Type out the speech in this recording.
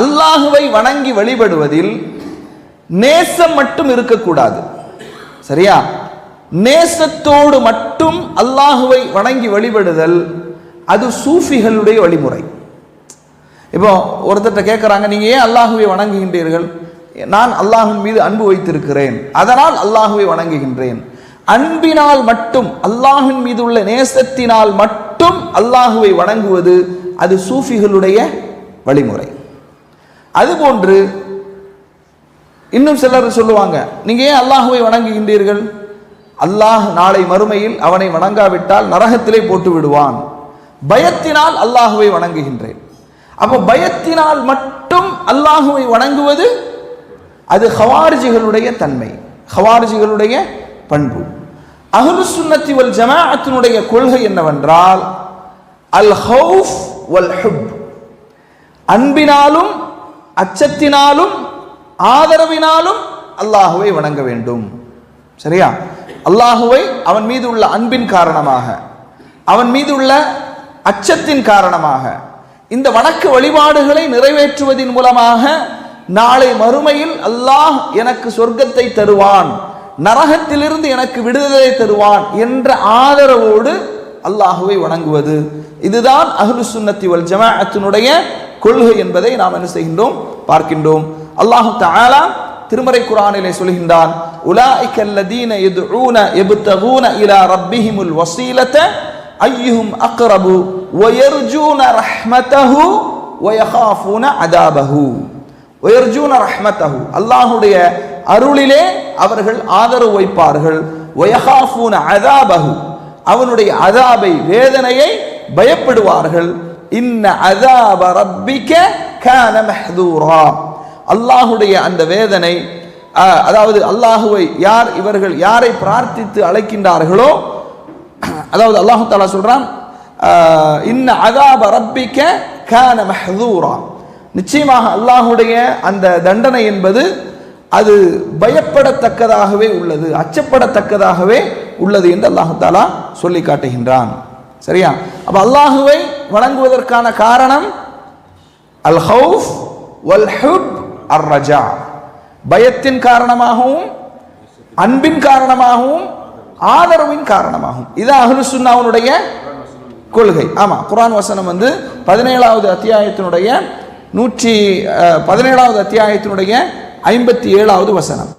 அல்லாஹுவை வணங்கி வழிபடுவதில் நேசம் மட்டும் இருக்கக்கூடாது. சரியா? நேசத்தோடு மட்டும் அல்லாஹுவை வணங்கி வழிபடுதல் அது சூஃபிகளுடைய வழிமுறை. இப்போ ஒருத்தர்கிட்ட கேட்குறாங்க நீங்கள் ஏன் அல்லாஹுவை வணங்குகின்றீர்கள்? நான் அல்லாஹின் மீது அன்பு வைத்திருக்கிறேன். அதனால் அல்லாஹுவை வணங்குகின்றேன். அன்பினால் மட்டும் அல்லாஹின் மீது உள்ள நேசத்தினால் மட்டும் அல்லாஹுவை வணங்குவது அது சூஃபிகளுடைய வழிமுறை. அதுபோன்று இன்னும் சிலர் சொல்லுவாங்க நீங்க ஏன் அல்லாஹுவை வணங்குகின்றீர்கள்? அல்லாஹ் நாளை மறுமையில் அவனை வணங்காவிட்டால் நரகத்திலே போட்டு விடுவான். பயத்தினால் அல்லாஹுவை வணங்குகின்றேன். அப்போ பயத்தினால் மட்டும் அல்லாஹுவை வணங்குவது அது ஹவாரிஜிகளுடைய தன்மை ஹவாரிஜிகளுடைய பண்பு. அஹ்லு சுன்னத்தி வல் ஜமாஅத்தினுடைய கொள்கை என்னவென்றால் அல் ஹவுஃப் வல் ஹுப் அன்பினாலும் அச்சத்தினாலும் ஆதரவினாலும் அல்லாஹுவை வணங்க வேண்டும். சரியா? அல்லாஹுவை அவன் மீது உள்ள அன்பின் காரணமாக அவன் மீது உள்ள அச்சத்தின் காரணமாக இந்த வணக்க வழிபாடுகளை நிறைவேற்றுவதன் மூலமாக நாளை மறுமையில் அல்லாஹ் எனக்கு சொர்க்கத்தை தருவான் நரகத்திலிருந்து எனக்கு விடுதலை தருவான் என்ற ஆதரவோடு அல்லாஹுவை வணங்குவது. இதுதான் அஹ்லு சுன்னத்தி வல் ஜமாஅத்தினுடைய கொள்கை என்பதை நாம் என்ன செய்கின்றோம்? பார்க்கின்றோம். அல்லாஹு தாலா திருமறை குரானிலே சொல்கின்றான் உலாயிக அல்லதீன யதுஊன யப்தகூன இலா ரப்பிஹிமுல் வஸீலத ஐயுஹும் அக்ரபு வயர்ஜூன ரஹ்மதஹு வயகாஃபூன அதாபஹு. வயர்ஜூன ரஹ்மதஹு. அல்லாஹ்வுடைய அருளிலே அவர்கள் ஆதரவு வைப்பார்கள். வயகாஃபூன அதாபஹு. அவனுடைய அதாபை வேதனையை பயப்படுவார்கள். இன்ன அதாப ரப்பிக கான மஹ்தூரா. அல்லாஹுடைய அந்த வேதனை அதாவது அல்லாஹுவை யார் இவர்கள் யாரை பிரார்த்தித்து அழைக்கின்றார்களோ அதாவது அல்லாஹு தாலா சொல்றான் இன்ன அதாப ரப்பிக்க கான நிச்சயமாக அல்லாஹுடைய அந்த தண்டனை என்பது அது பயப்படத்தக்கதாகவே உள்ளது அச்சப்படத்தக்கதாகவே உள்ளது என்று அல்லாஹு தாலா சொல்லி காட்டுகின்றான் சரியா? அப்ப அல்லாஹுவை வணங்குவதற்கான காரணம் அல் ஹவுஃப் வல் ஹுப் அர் ரஜா பயத்தின் காரணமாகவும் அன்பின் காரணமாகவும் ஆதரவின் காரணமாகவும். இது அஹ்லு சுன்னாவுடைய கொள்கை. ஆமா குரான் வசனம் வந்து பதினேழாவது அத்தியாயத்தினுடைய நூற்றி பதினேழாவது அத்தியாயத்தினுடைய ஐம்பத்தி ஏழாவது வசனம்.